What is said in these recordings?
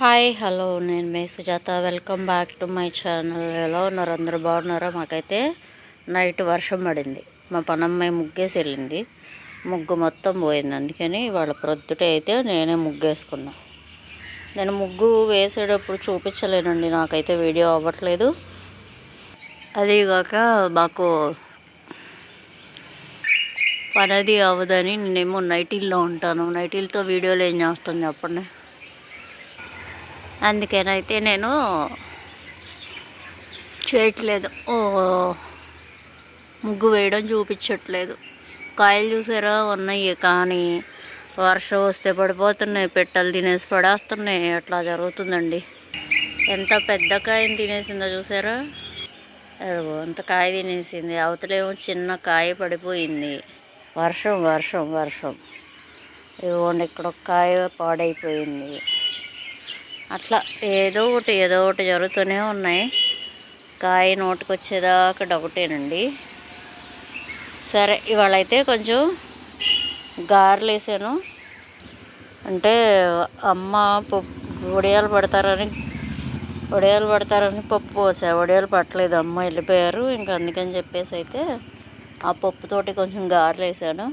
Hi hello నేను మే Sujatha. Welcome back to my channel. ఎలా ఉన్నారు? అందరూ బాగున్నారా? మాకైతే నైట్ వర్షం పడింది. మా పనమ్మాయి ముగ్గేసి వెళ్ళింది ముగ్గు మొత్తం పోయింది. అందుకని వాళ్ళ ప్రొద్దుటే అయితే నేనే ముగ్గేసుకున్నా. నేను ముగ్గు వేసేటప్పుడు చూపించలేనండి. నాకైతే వీడియో అవ్వట్లేదు. అదీగాక మాకు పనది అవ్వదని నేనేమో నైటీల్లో ఉంటాను. నైటీలతో వీడియోలు ఏం చేస్తాను చెప్పండి? అందుకనైతే నేను చేయట్లేదు. ఓ ముగ్గు వేయడం చూపించట్లేదు. కాయలు చూసారా? ఉన్నాయి. కానీ వర్షం వస్తే పడిపోతున్నాయి. పెట్టలు తినేసి పడేస్తున్నాయి. అట్లా జరుగుతుందండి. ఎంత పెద్ద కాయని తినేసిందో చూసారా? అంత కాయ తినేసింది. అవతలేమో చిన్న కాయ పడిపోయింది. వర్షం వర్షం వర్షం. ఇదిగోండి ఇక్కడ ఒక కాయ పాడైపోయింది. అట్లా ఏదో ఒకటి ఏదో ఒకటి జరుగుతూనే ఉన్నాయి. కాయ నోటికి వచ్చేదాకా డౌటేనండి. సరే ఇవాళ అయితే కొంచెం గారెలు వేసాను అంటే అమ్మ పప్పు వడియాలు పడతారని వడియాలు పడతారని పప్పు పోసా. వడియాలు పట్టలేదు అమ్మ వెళ్ళిపోయారు. ఇంకా అందుకని చెప్పేసి అయితే ఆ పప్పుతోటి కొంచెం గారెలు వేసాను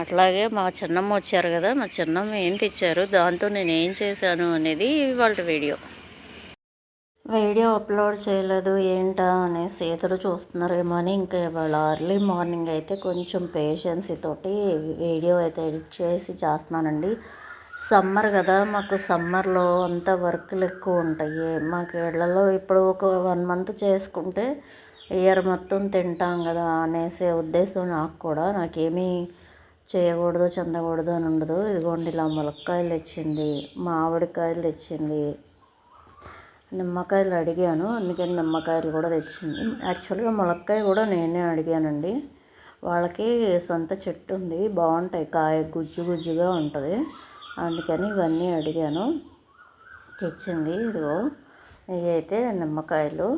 అట్లాగే మా చిన్నమ్మ వచ్చారు కదా మా చిన్నమ్మ ఏంటి ఇచ్చారు దాంతో నేను ఏం చేశాను అనేది వాళ్ళ వీడియో. వీడియో అప్లోడ్ చేయలేదు ఏంటా అనేసి ఎదురు చూస్తున్నారేమో అని ఇంకా ఇవాళ అర్లీ మార్నింగ్ అయితే కొంచెం పేషెన్సీ తోటి వీడియో అయితే ఎడిట్ చేసి చేస్తున్నానండి. సమ్మర్ కదా మాకు సమ్మర్లో అంత వర్క్లు ఎక్కువ ఉంటాయి. మాకు ఇళ్ళలో ఇప్పుడు ఒక వన్ మంత్ చేసుకుంటే ఇయర్ మొత్తం తింటాం కదా అనేసే ఉద్దేశం నాకు కూడా. నాకేమీ చేయకూడదు చెందకూడదు అని ఉండదు. ఇదిగోండి ఇలా ములక్కాయలు తెచ్చింది మామిడికాయలు తెచ్చింది నిమ్మకాయలు అడిగాను. అందుకని నిమ్మకాయలు కూడా తెచ్చింది. యాక్చువల్గా ములక్కాయ కూడా నేనే అడిగానండి. వాళ్ళకి సొంత చెట్టు ఉంది బాగుంటాయి కాయ గుజ్జు గుజ్జుగా ఉంటుంది. అందుకని ఇవన్నీ అడిగాను. తెచ్చింది ఇదిగో ఇవి అయితే నిమ్మకాయలు.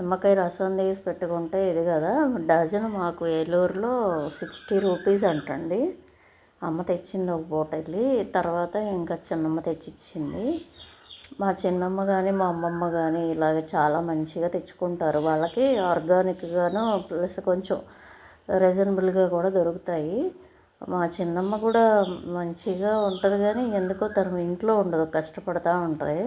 నిమ్మకాయ రసం తీసి పెట్టుకుంటే ఇది కదా. డజన్ మాకు ఏలూరులో సిక్స్టీ రూపీస్ అంటండి. అమ్మ తెచ్చింది ఒక పూట వెళ్ళి తర్వాత ఇంకా చిన్నమ్మ తెచ్చిచ్చింది. మా చిన్నమ్మ కానీ మా అమ్మమ్మ కానీ ఇలాగ చాలా మంచిగా తెచ్చుకుంటారు. వాళ్ళకి ఆర్గానిక్గాను ప్లస్ కొంచెం రీజనబుల్గా కూడా దొరుకుతాయి. మా చిన్నమ్మ కూడా మంచిగా ఉంటుంది కానీ ఎందుకో తను ఇంట్లో ఉండదు కష్టపడుతూ ఉంటుంది.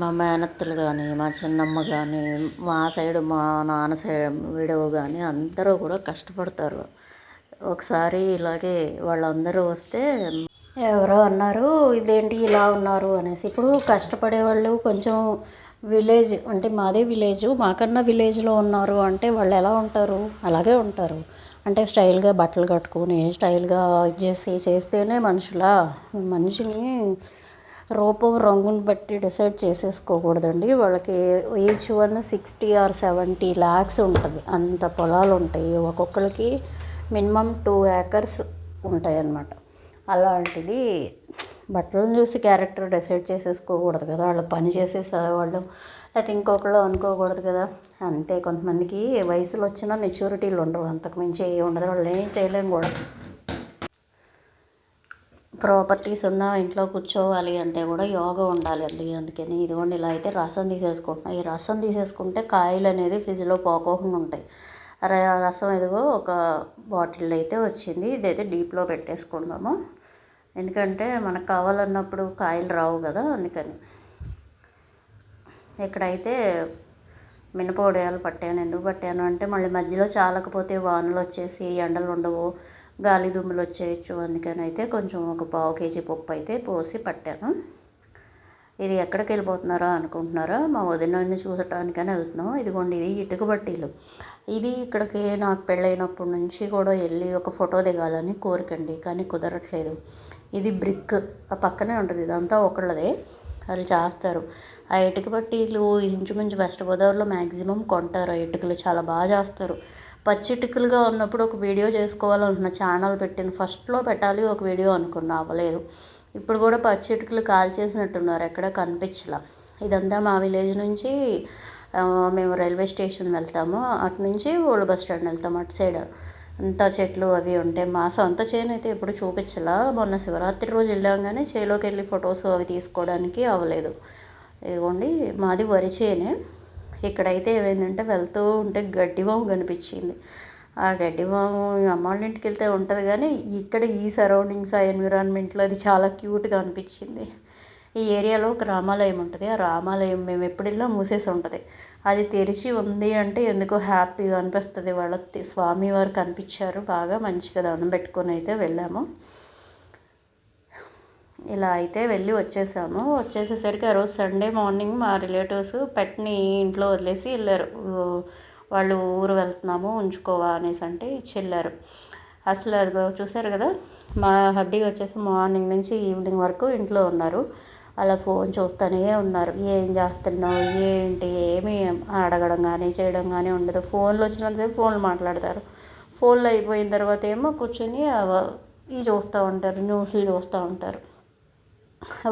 మా మేనత్తలు కానీ మా చిన్నమ్మ కానీ మా సైడ్ మా నాన్న సైడ్ విడవ కానీ అందరూ కూడా కష్టపడతారు. ఒకసారి ఇలాగే వాళ్ళందరూ వస్తే ఎవరో అన్నారు ఇదేంటి ఇలా ఉన్నారు? అనేసి. ఇప్పుడు కష్టపడే వాళ్ళు కొంచెం విలేజ్ అంటే మాదే విలేజ్ మాకన్నా విలేజ్లో ఉన్నారు అంటే వాళ్ళు ఎలా ఉంటారు? అలాగే ఉంటారు. అంటే స్టైల్గా బట్టలు కట్టుకొని స్టైల్గా ఇది చేసి చేస్తేనే మనుషులా మనిషిని రూపం రంగుని బట్టి డిసైడ్ చేసేసుకోకూడదండి. వాళ్ళకి each one sixty or seventy lakhs ఉంటుంది. అంత పొలాలు ఉంటాయి. ఒక్కొక్కరికి మినిమం టూ ఏకర్స్ ఉంటాయి అన్నమాట అలాంటిది బట్టలను చూసి క్యారెక్టర్ డిసైడ్ చేసేసుకోకూడదు కదా. వాళ్ళు పని చేసేసే వాళ్ళు. లేకపోతే ఇంకొకళ్ళు అనుకోకూడదు కదా. అంతే కొంతమందికి వయసులో వచ్చినా మెచ్యూరిటీలు ఉండవు. అంతకు మించి ఉండదు వాళ్ళు ఏం చేయలేము కూడా. ప్రాపర్టీస్ ఉన్న ఇంట్లో కూర్చోవాలి అంటే కూడా యోగా ఉండాలి అండి. అందుకని ఇదిగోండి ఇలా అయితే రసం తీసేసుకుంటున్నాం. ఈ రసం తీసేసుకుంటే కాయలు అనేది ఫ్రిడ్జ్లో పోకోకుండా ఉంటాయి. రసం ఎదుగో ఒక బాటిల్ అయితే వచ్చింది. ఇదైతే డీప్లో పెట్టేసుకుందాము. ఎందుకంటే మనకు కావాలన్నప్పుడు కాయలు రావు కదా అందుకని. ఇక్కడైతే మినప ఉడయాలు పట్టాను. ఎందుకు పట్టాను అంటే మళ్ళీ మధ్యలో చాలకపోతే వానలు వచ్చేసి ఎండలు ఉండవు. గాలి దుమ్ములు వచ్చేయచ్చు. అందుకని అయితే కొంచెం ఒక పావు కేజీ పప్పు అయితే పోసి పట్టాను. ఇది ఎక్కడికి వెళ్ళిపోతున్నారో అనుకుంటున్నారా? మా వదినని చూసటానికని వెళ్తున్నాం. ఇదిగోండి ఇది ఇటుక బట్టీలు. ఇది ఇక్కడికి నాకు పెళ్ళైనప్పటి నుంచి కూడా వెళ్ళి ఒక ఫోటో దిగాలని కోరికండి కానీ కుదరట్లేదు. ఇది బ్రిక్ ఆ పక్కనే ఉంటుంది ఇదంతా ఒకళ్ళదే. వాళ్ళు చేస్తారు. ఆ ఇటుక బట్టీలు ఇంచుమించు వెస్ట్ గోదావరిలో మ్యాక్సిమం కొంటారు. ఆ ఇటుకలు చాలా బాగా చేస్తారు. పచ్చిటికలుగా ఉన్నప్పుడు ఒక వీడియో చేసుకోవాలనుకున్న ఛానల్ పెట్టిన ఫస్ట్లో పెట్టాలి ఒక వీడియో అనుకున్నా అవ్వలేదు. ఇప్పుడు కూడా పచ్చిటికలు కాల్ చేసినట్టున్నారు ఎక్కడ కనిపించలా. ఇదంతా మా విలేజ్ నుంచి మేము రైల్వే స్టేషన్ వెళ్తాము. అటు నుంచి ఓల్డ్ బస్ స్టాండ్ వెళ్తాము అటు సైడ్. అంతా చెట్లు అవి ఉంటాయి మా సొంత చేను అయితే ఎప్పుడు చూపించలా. మొన్న శివరాత్రి రోజు వెళ్ళాం కానీ చేలోకి వెళ్ళి ఫొటోస్ అవి తీసుకోవడానికి అవ్వలేదు. ఇదిగోండి మాది వరి చేనే. ఇక్కడైతే ఏమైందంటే వెళ్తూ ఉంటే గడ్డివాము కనిపించింది. ఆ గడ్డివాము అమ్మ వాళ్ళ ఇంటికి వెళ్తే ఉంటుంది కానీ ఇక్కడ ఈ సరౌండింగ్స్ ఆ ఎన్విరాన్మెంట్లో అది చాలా క్యూట్గా అనిపించింది. ఈ ఏరియాలో ఒక రామాలయం ఉంటుంది. ఆ రామాలయం మేము ఎప్పుడు మూసేసి ఉంటుంది. అది తెరిచి ఉంది అంటే ఎందుకో హ్యాపీగా అనిపిస్తుంది. వాళ్ళ స్వామివారు కనిపించారు. బాగా మంచిగా దండం పెట్టుకొని అయితే వెళ్ళాము. ఇలా అయితే వెళ్ళి వచ్చేసాము. వచ్చేసేసరికి ఆ రోజు సండే మార్నింగ్ మా రిలేటివ్స్ పెట్ని ఇంట్లో వదిలేసి వెళ్ళారు. వాళ్ళు ఊరు వెళ్తున్నాము ఉంచుకోవా అనేసి అంటే ఇచ్చి వెళ్ళారు. అసలు అది చూసారు కదా మా హడ్డీ వచ్చేసి మార్నింగ్ నుంచి ఈవినింగ్ వరకు ఇంట్లో ఉన్నారు. అలా ఫోన్ చూస్తూనే ఉన్నారు. ఏం చేస్తున్నావు? ఏంటి? ఏమి అడగడం కానీ చేయడం కానీ ఉండదు. ఫోన్లో వచ్చినంతసేపు ఫోన్లు మాట్లాడతారు. ఫోన్లో అయిపోయిన తర్వాత ఏమో కూర్చొని ఇవి చూస్తూ ఉంటారు న్యూస్లు చూస్తూ ఉంటారు.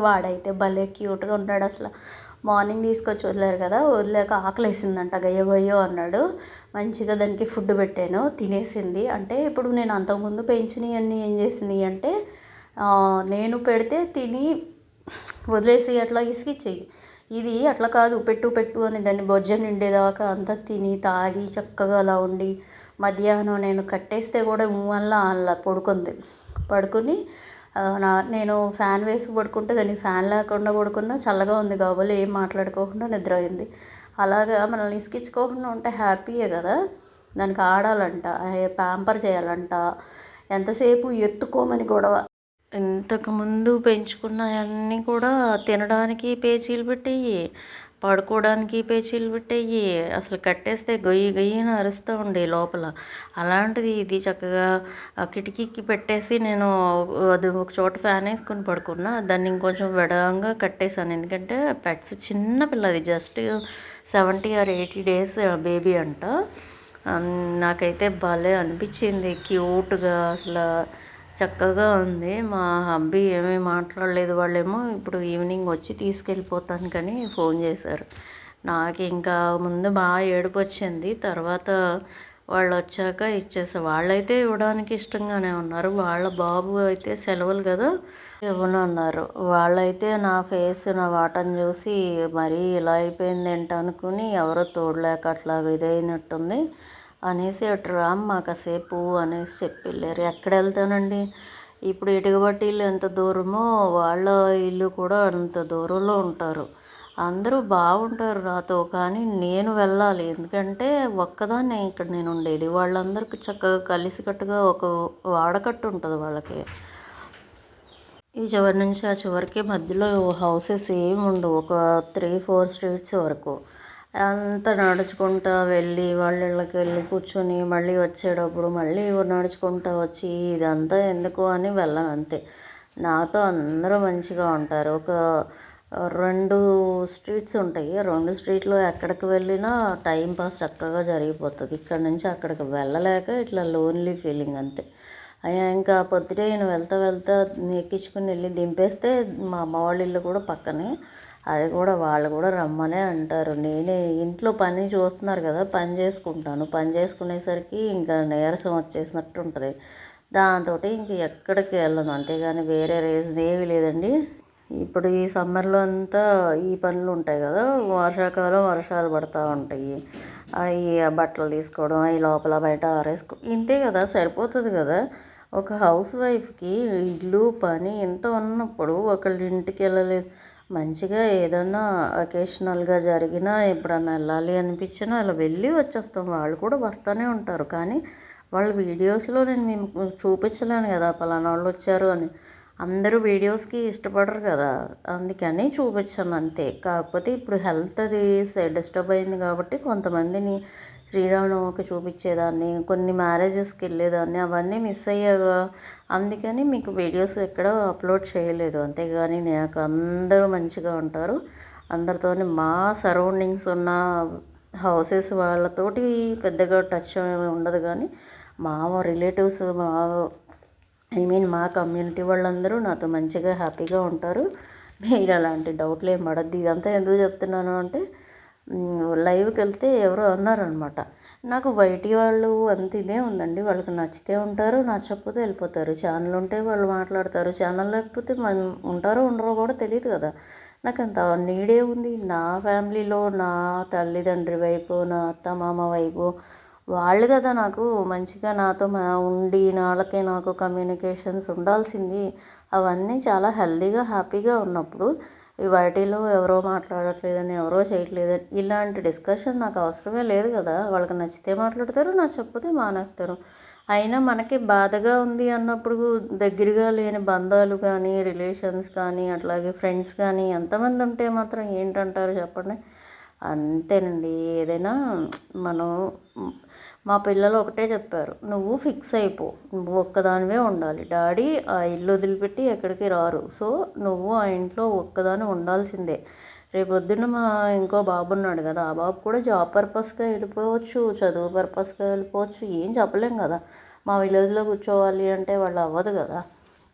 వాడైతే భలే క్యూట్గా ఉన్నాడు అసలు. మార్నింగ్ తీసుకొచ్చి వదిలేరు కదా వదిలేక ఆకలి వేసిందంట గయ్యో అన్నాడు. మంచిగా దానికి ఫుడ్ పెట్టాను తినేసింది. అంటే ఇప్పుడు నేను అంతకుముందు పెంచినవన్నీ ఏం చేసింది అంటే నేను పెడితే తిని వదిలేసి అట్లా ఇసిగిచ్చేయి. ఇది అట్లా కాదు పెట్టు పెట్టు అని దాన్ని బొజ్జ నిండేదాకా అంతా తిని తాగి చక్కగా అలా ఉండి మధ్యాహ్నం నేను కట్టేస్తే కూడా మళ్ళీ అలా పడుకుంది. పడుకుని నా నేను ఫ్యాన్ వేసి పడుకుంటే దాన్ని ఫ్యాన్ లేకుండా పడుకున్నా చల్లగా ఉంది కాబోలు ఏం మాట్లాడుకోకుండా నిద్ర అయింది. అలాగా మనల్ని ఇసుకించుకోకుండా ఉంటే హ్యాపీయే కదా. దానికి ఆడాలంట ప్యాంపర్ చేయాలంట ఎంతసేపు ఎత్తుకోమని గొడవ. ఇంతకుముందు పెంచుకున్నవన్నీ కూడా తినడానికి పేచీలు పెట్టేవి పడుకోవడానికి పేచీలు పెట్టేవి అసలు కట్టేస్తే గొయ్యి గొయ్యిన అరుస్తూ ఉండే లోపల. అలాంటిది ఇది చక్కగా కిటికీకి పెట్టేసి నేను అది ఒక చోట ఫ్యాన్ వేసుకొని పడుకున్నా. దాన్ని ఇంకొంచెం వెడగా కట్టేశాను. ఎందుకంటే పెట్స్ చిన్న పిల్లది. Just seventy or eighty days baby అంట. నాకైతే భలే అనిపించింది. క్యూట్గా అసలు చక్కగా ఉంది. మా హబ్బీ ఏమీ మాట్లాడలేదు. వాళ్ళేమో ఇప్పుడు ఈవినింగ్ వచ్చి తీసుకెళ్ళిపోతాను కానీ ఫోన్ చేశారు. నాకు ఇంకా ముందు బాగా ఏడుపు వచ్చింది. తర్వాత వాళ్ళు వచ్చాక ఇచ్చేసా. వాళ్ళైతే ఇవ్వడానికి ఇష్టంగానే ఉన్నారు. వాళ్ళ బాబు అయితే సెలవులు కదా ఇవ్వనన్నారు వాళ్ళైతే నా ఫేస్ నా వాటని చూసి మరీ ఇలా అయిపోయింది ఏంటనుకుని ఎవరో తోడలేక అట్లా ఇదైనట్టుంది. అనేసి అటు రామ్మ కాసేపు అనేసి చెప్పి వెళ్ళారు ఎక్కడ వెళ్తానండి? ఇప్పుడు ఇటుకబట్టి ఇల్లు ఎంత దూరమో వాళ్ళ ఇల్లు కూడా అంత దూరంలో ఉంటారు. అందరూ బాగుంటారు నాతో కానీ నేను వెళ్ళాలి. ఎందుకంటే ఒక్కదాన్నే ఇక్కడ నేను ఉండేది. వాళ్ళందరికీ చక్కగా కలిసికట్టుగా ఒక వాడకట్టు ఉంటుంది వాళ్ళకి. ఈ చివరి నుంచి ఆ చివరికి మధ్యలో హౌసెస్ ఏమి ఉండవు ఒక త్రీ ఫోర్ స్ట్రీట్స్ వరకు. అంతా నడుచుకుంటూ వెళ్ళి వాళ్ళ ఇళ్ళకి వెళ్ళి కూర్చొని మళ్ళీ వచ్చేటప్పుడు మళ్ళీ నడుచుకుంటూ వచ్చి ఇదంతా ఎందుకు? అని వెళ్ళను అంతే. నాతో అందరూ మంచిగా ఉంటారు. ఒక రెండు స్ట్రీట్స్ ఉంటాయి. రెండు స్ట్రీట్లో ఎక్కడికి వెళ్ళినా టైం పాస్ చక్కగా జరిగిపోతుంది. ఇక్కడ నుంచి అక్కడికి వెళ్ళలేక ఇట్లా లోన్లీ ఫీలింగ్ అంతే. అయ్యా ఇంకా పొద్దుటే నేను వెళ్తా వెళ్తా ఎక్కించుకుని వెళ్ళి దింపేస్తే మా అమ్మ వాళ్ళ ఇల్లు కూడా పక్కనే. అది కూడా వాళ్ళు కూడా రమ్మనే అంటారు. నేనే ఇంట్లో పని చూస్తున్నారు కదా పని చేసుకుంటాను. పని చేసుకునేసరికి ఇంకా నీరసం వచ్చేసినట్టు ఉంటుంది దాంతో ఇంక ఎక్కడికి వెళ్ళను. అంతేగాని వేరే రీజన్ ఏమీ లేదండి. ఇప్పుడు ఈ సమ్మర్లో అంతా ఈ పనులు ఉంటాయి కదా వర్షాకాలం వర్షాలు పడుతూ ఉంటాయి. అవి బట్టలు తీసుకోవడం అవి లోపల బయట ఆరేసుకో ఇంతే కదా సరిపోతుంది కదా. ఒక హౌస్ వైఫ్కి ఇల్లు పని ఎంత ఉన్నప్పుడు ఒకళ్ళ ఇంటికి వెళ్ళలేదు మంచిగా ఏదన్నా అకేషనల్గా జరిగినా ఎప్పుడన్నా వెళ్ళాలి అనిపించినా అలా వెళ్ళి వచ్చేస్తాం. వాళ్ళు కూడా వస్తూనే ఉంటారు. కానీ వాళ్ళ వీడియోస్లో నేను మేము చూపించలేను కదా పలానా వాళ్ళు వచ్చారు అని. అందరూ వీడియోస్కి ఇష్టపడరు కదా. అందుకని చూపించాను అంతే. కాకపోతే ఇప్పుడు హెల్త్ అది డిస్టర్బ్ అయింది కాబట్టి కొంతమందిని శ్రీరామనవమికి చూపించేదాన్ని కొన్ని మ్యారేజెస్కి వెళ్ళేదాన్ని అవన్నీ మిస్ అయ్యాగా అందుకని మీకు వీడియోస్ ఎక్కడ అప్లోడ్ చేయలేదు. అంతేగాని నాకు అందరూ మంచిగా ఉంటారు. అందరితో మా సరౌండింగ్స్ ఉన్న హౌసెస్ వాళ్ళతోటి పెద్దగా టచ్ ఉండదు కానీ మా రిలేటివ్స్ మా ఐ మీన్ మా కమ్యూనిటీ వాళ్ళందరూ నాతో మంచిగా హ్యాపీగా ఉంటారు. మీరు అలాంటి డౌట్లు ఏం పడద్దు ఇదంతా ఎందుకు చెప్తున్నాను అంటే లైవ్కి వెళ్తే ఎవరో అన్నారనమాట నాకు బయటి వాళ్ళు అంత ఇదే ఉందండి. వాళ్ళకి నచ్చితే ఉంటారు నచ్చకపోతే వెళ్ళిపోతారు. ఛానల్ ఉంటే వాళ్ళు మాట్లాడతారు. ఛానల్ లేకపోతే మన ఉంటారో ఉండరో కూడా తెలియదు కదా. నాకు అంత నీడే ఉంది. నా ఫ్యామిలీలో నా తల్లిదండ్రి వైపు నా అత్త మామ వైపు వాళ్ళు కదా నాకు మంచిగా నాతో మా ఉండి వాళ్ళకి నాకు కమ్యూనికేషన్స్ ఉండాల్సింది. అవన్నీ చాలా హెల్దీగా హ్యాపీగా ఉన్నప్పుడు వాటిలో ఎవరో మాట్లాడట్లేదని ఎవరో చేయట్లేదని ఇలాంటి డిస్కషన్ నాకు అవసరమే లేదు కదా. వాళ్ళకి నచ్చితే మాట్లాడతారు నచ్చకపోతే మానేస్తారు. అయినా మనకి బాధగా ఉంది అన్నప్పుడు దగ్గరగా లేని బంధాలు కానీ రిలేషన్స్ కానీ అట్లాగే ఫ్రెండ్స్ కానీ ఎంతమంది ఉంటే మాత్రం ఏంటంటారు చెప్పండి? అంతేనండి. ఏదైనా మనం మా పిల్లలు ఒకటే చెప్పారు నువ్వు ఫిక్స్ అయిపో నువ్వు ఒక్కదానివే ఉండాలి. డాడీ ఆ ఇల్లు వదిలిపెట్టి ఎక్కడికి రారు. సో నువ్వు ఆ ఇంట్లో ఒక్కదాని ఉండాల్సిందే. రేపొద్దున మా ఇంకో బాబు ఉన్నాడు కదా ఆ బాబు కూడా జాబ్ పర్పస్గా వెళ్ళిపోవచ్చు చదువు పర్పస్గా వెళ్ళిపోవచ్చు ఏం చెప్పలేం కదా. మా విలేజ్లో కూర్చోవాలి అంటే వాళ్ళు అవ్వదు కదా.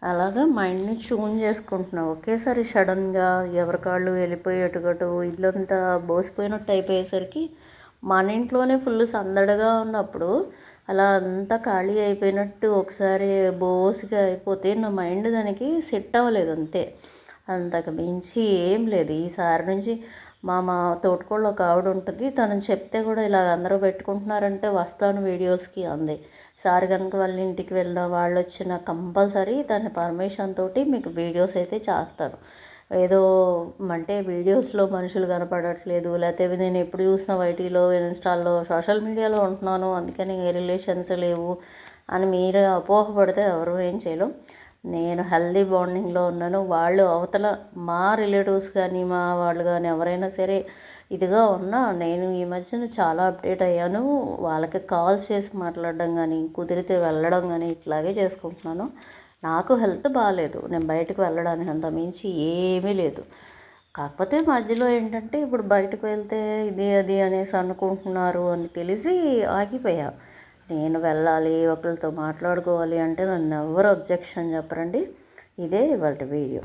అలాగా మైండ్ని చూన్ చేసుకుంటున్నాం. ఒకేసారి సడన్గా ఎవరి కాళ్ళు వెళ్ళిపోయేటట్టు ఇల్లంతా బోసిపోయినట్టు అయిపోయేసరికి మన ఇంట్లోనే ఫుల్ సందడిగా ఉన్నప్పుడు అలా అంతా ఖాళీ అయిపోయినట్టు ఒకసారి బోసుగా అయిపోతే నా మైండ్ దానికి సెట్ అవ్వలేదు అంతే. అంతకు మించి ఏం లేదు. ఈసారి నుంచి మా మా తోటకోళ్ళు ఒక ఆవిడ ఉంటుంది. తను చెప్తే కూడా ఇలా అందరూ పెట్టుకుంటున్నారంటే వస్తాను వీడియోస్కి అంది. సార్ కనుక వాళ్ళ ఇంటికి వెళ్ళిన వాళ్ళు వచ్చిన కంపల్సరీ దాని పర్మిషన్ తోటి మీకు వీడియోస్ అయితే చేస్తాను. ఏదో అంటే వీడియోస్లో మనుషులు కనపడట్లేదు లేకపోతే నేను ఎప్పుడు చూసిన వైటీలో ఇన్స్టాల్లో సోషల్ మీడియాలో ఉంటున్నాను అందుకని ఏ రిలేషన్స్ లేవు అని మీరు అపోహపడితే ఎవరు ఏం చేయలేం. నేను హెల్దీ బాండింగ్లో ఉన్నాను. వాళ్ళు అవతల మా రిలేటివ్స్ కానీ మా వాళ్ళు కానీ ఎవరైనా సరే ఇదిగా ఉన్నా నేను ఈ మధ్యన చాలా అప్డేట్ అయ్యాను. వాళ్ళకి కాల్స్ చేసి మాట్లాడడం కానీ కుదిరితే వెళ్ళడం కానీ ఇట్లాగే చేసుకుంటున్నాను. నాకు హెల్త్ బాగాలేదు నేను బయటకు వెళ్ళడానికి అంత మించి ఏమీ లేదు. కాకపోతే మధ్యలో ఏంటంటే ఇప్పుడు బయటకు వెళ్తే ఇది అది అనేసి అనుకుంటున్నారు అని తెలిసి ఆగిపోయా. నేను వెళ్ళాలి ఒకరితో మాట్లాడుకోవాలి అంటే నన్ను ఎవరు అబ్జెక్షన్ చెప్పరండి. ఇదే ఇవాళ వీడియో